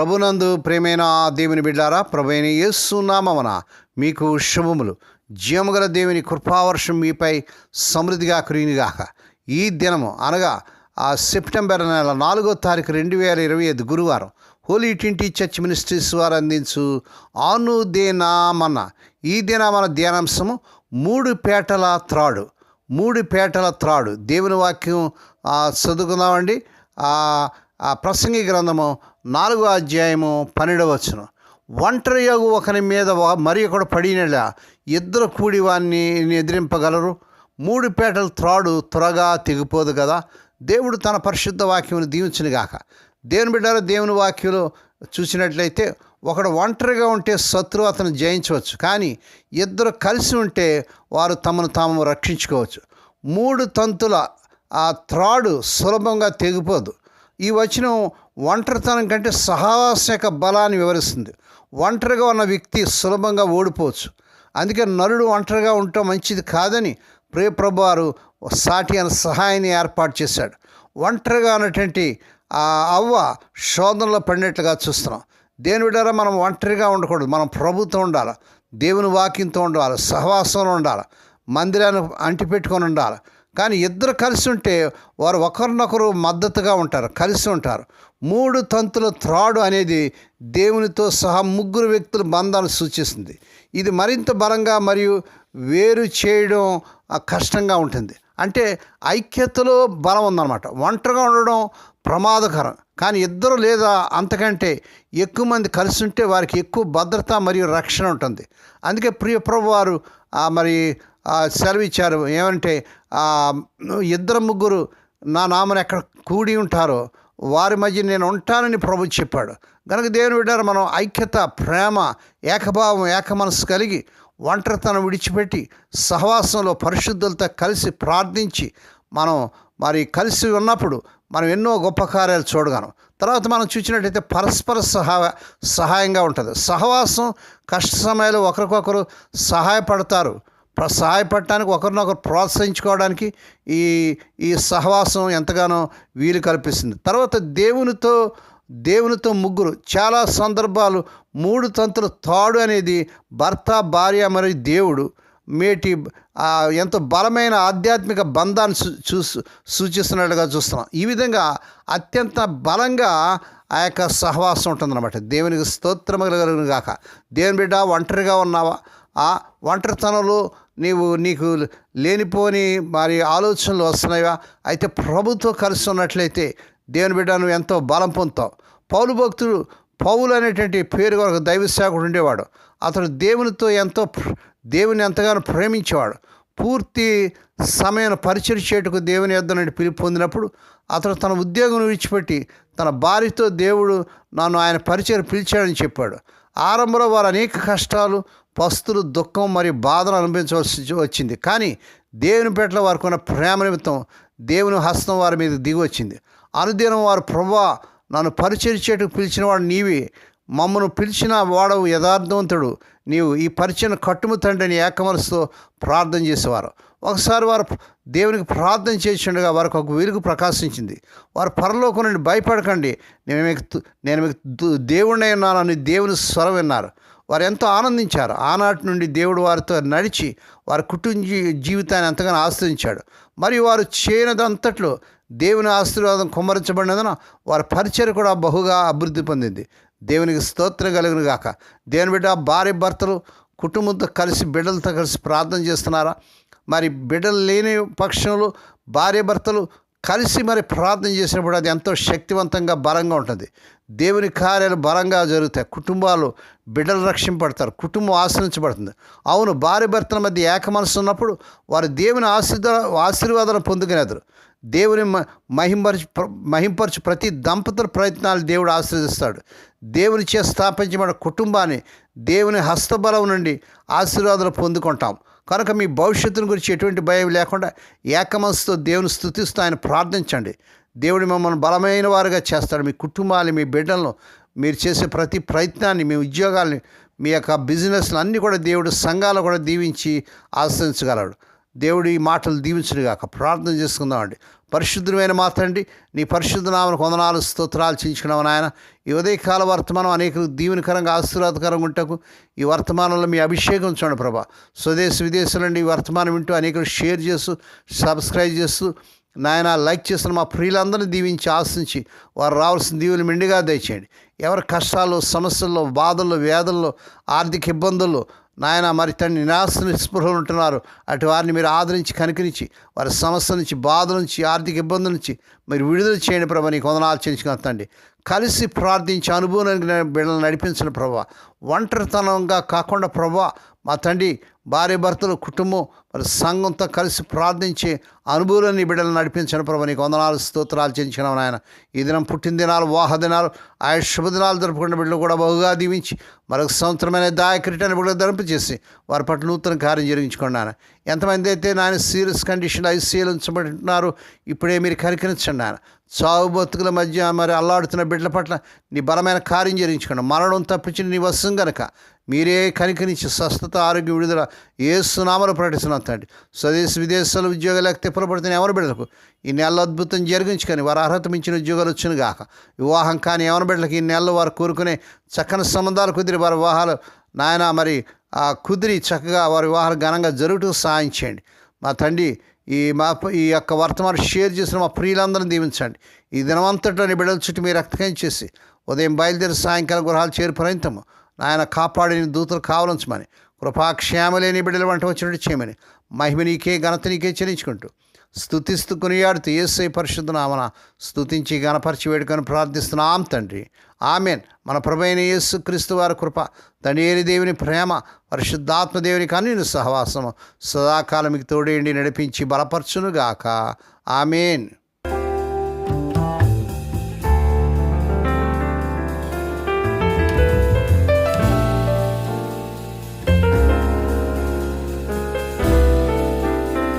ప్రభునందు ప్రేమైన దేవుని బిడ్డారా ప్రభైన యేసునామమున మీకు శుభములు. జీవముగల దేవుని కృపావర్షం మీపై సమృద్ధిగా కురినిగాక ఈ దినము అనగా ఆ సెప్టెంబర్ నెల నాలుగో తారీఖు రెండు వేల ఇరవై ఐదు గురువారం హోలీ ట్వంటీ చర్చ్ మినిస్ట్రీస్ వారు అందించు ఆనుదేనామన్న ఈ దినామన ధ్యానాంశము మూడు పేటల త్రాడు. మూడు పేటల త్రాడు. దేవుని వాక్యం చదువుకుందామండి. ఆ ప్రసంగి గ్రంథము నాలుగో అధ్యాయము పన్నెండవచ్చును ఒంటరి యోగు ఒకని మీద మరి ఒకడు పడినలా ఇద్దరు కూడి వారిని ఎదిరింపగలరు. మూడు పేటల త్రాడు త్వరగా తెగిపోదు కదా. దేవుడు తన పరిశుద్ధ వాక్యమును దీవించును గాక. దేవుని బిడ్డారు దేవుని వాక్యంలో చూసినట్లయితే ఒకడు ఒంటరిగా ఉంటే శత్రువు అతను జయించవచ్చు. కానీ ఇద్దరు కలిసి ఉంటే వారు తమను తాము రక్షించుకోవచ్చు. మూడు తంతుల ఆ త్రాడు సులభంగా తెగిపోదు. ఈ వచనం ఒంటరితనం కంటే సహవాస యొక్క బలాన్ని వివరిస్తుంది. ఒంటరిగా ఉన్న వ్యక్తి సులభంగా ఓడిపోవచ్చు. అందుకే నరుడు ఒంటరిగా ఉండటం మంచిది కాదని ప్రియప్రభు వారు సాటి అనే సహాయాన్ని ఏర్పాటు చేశాడు. ఒంటరిగా ఉన్నటువంటి ఆ అవ్వ శోధనలో పడినట్లుగా చూస్తున్నాం. దేని విడారా మనం ఒంటరిగా ఉండకూడదు. మనం ప్రభుత్వం ఉండాలి. దేవుని వాక్యంతో ఉండాలి. సహవాసంలో ఉండాలి. మందిరాన్ని అంటిపెట్టుకొని ఉండాలి. కానీ ఇద్దరు కలిసి ఉంటే వారు ఒకరినొకరు మద్దతుగా ఉంటారు కలిసి ఉంటారు. మూడు తంతుల త్రాడు అనేది దేవునితో సహా ముగ్గురు వ్యక్తుల బంధాన్ని సూచిస్తుంది. ఇది మరింత బలంగా మరియు వేరు చేయడం కష్టంగా ఉంటుంది. అంటే ఐక్యతలో బలం ఉందన్నమాట. ఒంటరిగా ఉండడం ప్రమాదకరం. కానీ ఇద్దరు లేదా అంతకంటే ఎక్కువ మంది కలిసి ఉంటే వారికి ఎక్కువ భద్రత మరియు రక్షణ ఉంటుంది. అందుకే ప్రియ ప్రభు వారు మరి సెలవిచ్చారు. ఏమంటే ఇద్దరు ముగ్గురు నా నామను ఎక్కడ కూడి ఉంటారో వారి మధ్య నేను ఉంటానని ప్రభు చెప్పాడు. కనుక దేవుని బిడ్డారు మనం ఐక్యత ప్రేమ ఏకభావం ఏక మనసు కలిగి ఒంటరితనం విడిచిపెట్టి సహవాసంలో పరిశుద్ధులతో కలిసి ప్రార్థించి మనం మరి కలిసి ఉన్నప్పుడు మనం ఎన్నో గొప్ప కార్యాలు చూడగలం. తర్వాత మనం చూసినట్టయితే పరస్పర సహాయ సహాయంగా ఉంటుంది. సహవాసం కష్ట సమయాలు ఒకరికొకరు సహాయపడతారు. సహాయపడటానికి ఒకరినొకరు ప్రోత్సహించుకోవడానికి ఈ ఈ సహవాసం ఎంతగానో వీలు కల్పిస్తుంది. తర్వాత దేవునితో దేవునితో ముగ్గురు. చాలా సందర్భాలు మూడు తంతుల తాడు అనేది భర్త భార్య మరియు దేవుడు మేటి ఎంతో బలమైన ఆధ్యాత్మిక బంధాన్ని చూ చూసు సూచిస్తున్నట్టుగా చూస్తున్నాం. ఈ విధంగా అత్యంత బలంగా ఆ యొక్క సహవాసం ఉంటుందన్నమాట. దేవునికి స్తోత్రం కలుగును గాక. దేవుని బిడ్డ ఒంటరిగా ఉన్నావా? ఆ ఒంటరితనంలో నీవు నీకు లేనిపోని మరి ఆలోచనలు వస్తున్నాయా? అయితే ప్రభుత్వ కలిసి ఉన్నట్లయితే దేవుని బిడ్డ నువ్వు ఎంతో బలం పొందుతావు. పౌలు భక్తుడు పౌలు అనేటువంటి పేరు కొరకు దైవ సేవకుడు ఉండేవాడు. అతడు దేవునితో ఎంతో దేవుని ఎంతగానో ప్రేమించేవాడు. పూర్తి సమయం పరిచయం చేయుటకు దేవుని యొద్ద నుండి పిలుపు పొందినప్పుడు అతడు తన ఉద్యోగం విడిచిపెట్టి తన భార్యతో దేవుడు నన్ను ఆయన పరిచయం పిలిచాడని చెప్పాడు. ఆరంభంలో వారు అనేక కష్టాలు పస్తులు దుఃఖం మరియు బాధను అనుభవించవలసి వచ్చింది. కానీ దేవుని పెట్ల వారికి ఉన్న ప్రేమ నిమిత్తం దేవుని హస్తం వారి మీద దిగి వచ్చింది. అనుదినం వారు ప్రభా నన్ను పరిచర్చేటకు పిలిచిన వాడు నీవే. మమ్మను పిలిచిన వాడవు యథార్థవంతుడు. నీవు ఈ పరిచయం కట్టుము తండ్రిని ఏకమనసుతో ప్రార్థన చేసేవారు. ఒకసారి వారు దేవునికి ప్రార్థన చేసిండగా వారికి ఒక వెలుగు ప్రకాశించింది. వారు పరలోకం నుండి భయపడకండి. నేను మీకు నేను మీకు దేవుడినే దేవుడినై ఉన్నానని దేవుని స్వరం విన్నారు. వారు ఎంతో ఆనందించారు. ఆనాటి నుండి దేవుడు వారితో నడిచి వారి కుటుంబ జీవితాన్ని ఎంతగానో ఆశ్రయించాడు మరియు వారు చేయనదంతట్లో దేవుని ఆశీర్వాదం కుమ్మరించబడినందున వారి పరిచయం కూడా బహుగా అభివృద్ధి పొందింది. దేవునికి స్తోత్రం కలుగును గాక. దేవుని బిడ్డ భార్య భర్తలు కుటుంబంతో కలిసి బిడ్డలతో కలిసి ప్రార్థన చేస్తున్నారా? మరి బిడ్డలు లేని పక్షంలో భార్య భర్తలు కలిసి మరి ప్రార్థన చేసినప్పుడు అది ఎంతో శక్తివంతంగా బలంగా ఉంటుంది. దేవుని కార్యాలు బలంగా జరుగుతాయి. కుటుంబాలు బిడ్డలు రక్షింపడతారు కుటుంబం ఆశ్రయించబడుతుంది. అవును భార్య భర్తల మధ్య ఏకమనసు ఉన్నప్పుడు వారు దేవుని ఆశీర్వాద ఆశీర్వాదాలు పొందుకునేదారు దేవుని మ- మహింపరచు మహింపరచు ప్రతి దంపతుల ప్రయత్నాలు దేవుడు ఆశీర్దిస్తాడు దేవుని చే స్థాపించబడిన కుటుంబాన్ని దేవుని హస్తబలం నుండి ఆశీర్వాదాలు పొందుకుంటాం. కనుక మీ భవిష్యత్తును గురించి ఎటువంటి భయం లేకుండా ఏకమనసుతో దేవుని స్థుతిస్తూ ఆయన ప్రార్థించండి. దేవుడు మిమ్మల్ని బలమైన వారుగా చేస్తాడు. మీ కుటుంబాన్ని మీ బిడ్డలను మీరు చేసే ప్రతి ప్రయత్నాన్ని మీ ఉద్యోగాల్ని మీ యొక్క బిజినెస్లు అన్నీ కూడా దేవుడు సంఘాలు కూడా దీవించి ఆశ్రయించగలడు. దేవుడు ఈ మాటలు దీవించుడుగాక ప్రార్థన చేసుకుందామండి. పరిశుద్ధమైన మాత్రండి నీ పరిశుద్ధ నామను కొందనాలు స్తోత్రాలు చించుకున్నావు నాయన. ఈ ఉదయకాల వర్తమానం అనేక దీవెనకరంగా ఆశీర్వాదకరంగా ఉంటకు ఈ వర్తమానంలో మీ అభిషేకం చూడండి ప్రభా. స్వదేశ విదేశాల నుండి ఈ వర్తమానం వింటూ అనేకలు షేర్ చేస్తూ సబ్స్క్రైబ్ చేస్తూ నాయన లైక్ చేస్తున్న మా ప్రియులందరినీ దీవించి ఆశించి వారు రావాల్సిన దీవులు మెండుగా దయచేయండి. ఎవరి కష్టాలు సమస్యల్లో బాధల్లో వేదల్లో ఆర్థిక ఇబ్బందుల్లో నాయన మరి తండ్రి నిరాశ నిస్పృహలు ఉంటున్నారు. అటు వారిని మీరు ఆదరించి కనికరించి వారి సమస్య నుంచి బాధ నుంచి ఆర్థిక ఇబ్బందుల నుంచి మీరు విడుదల చేయండి ప్రభా నీకు వందనాలు తండ్రి. కలిసి ప్రార్థించి అనుభవానికి బిడ్డలు నడిపించిన ప్రభా. ఒంటరితనంగా కాకుండా ప్రభా మా తండ్రి భార్య భర్తలు కుటుంబం మరి సంఘంతో కలిసి ప్రార్థించి అనుభవాన్ని బిడ్డలు నడిపించిన ప్రభు. నీకు వందనాలు స్తోత్రాలు చేయించినాం నాయన. ఈ దినం పుట్టినదినాలు వాహ దినాలు ఆయా శుభదినాలు జరుపుకున్న బిడ్డలు కూడా బహుగా దీవించి మరొక సంవత్సరమైన దాయకరిటని బిడ్డలు ధరింపు చేసి వారి పట్ల నూతన కార్యం జరిగించుకోండి నాయన. ఎంతమంది అయితే నాయన సీరియస్ కండిషన్ ఐసీఎల్ ఉంచబడుతున్నారు ఇప్పుడే మీరు కరికరించండి నాయన. సాగు బతుకుల మధ్య మరి అల్లాడుతున్న బిడ్డల పట్ల నీ బలమైన కార్యం జరిగించుకోండి. మరణం తప్పించిన నీ వశం గనక మీరే కనికరించి స్వస్థత ఆరోగ్య విడుదల ఏ సునామలు ప్రకటిస్తున్నాం తండ్రి. స్వదేశ విదేశాల ఉద్యోగాలు లేకపోతే పురపడుతున్న ఎవరి బిడ్డలకు ఈ నెల అద్భుతం జరిగించుకొని వారు అర్హత మించిన ఉద్యోగాలు వచ్చిన గాక వివాహం కానీ ఎవరి బిడ్డలకు ఈ నెలలో వారు కోరుకునే చక్కని సంబంధాలు కుదిరి వారి వివాహాలు నాయన మరి ఆ కుదిరి చక్కగా వారి వివాహాలు ఘనంగా జరుగుతూ సాయం చేయండి. మా తండ్రి ఈ మా ఈ యొక్క వర్తమానం షేర్ చేసిన మా ప్రియులందరినీ దీవించండి. ఈ దినమంతటిలోని బిడ్డల చుట్టూ మీరు రక్తకం చేసి ఉదయం బయలుదేరి సాయంకాలం గృహాలు చేరు పర్యంతము నాయన కాపాడిన దూతలు కావలించమని. కృపాక్షేమలేని బిడ్డల వంట వచ్చినట్టు చేయమని. మహిమ నీకే ఘనత నీకే చెల్లించుకుంటూ స్థుతిస్తూ కొనియాడుతూ ఏసై పరిశుద్ధ నామన స్థుతించి గణపరిచి వేడుకొని ప్రార్థిస్తున్నాం తండ్రి. ఆమెన్. మన ప్రభైన యేసు క్రీస్తు వారి కృప తండ్రి దేవుని ప్రేమ పరిశుద్ధాత్మ దేవుని కన్నీని సహవాసము సదాకాలం మీకు తోడేండి నడిపించి బలపరచునుగాక. ఆమెన్.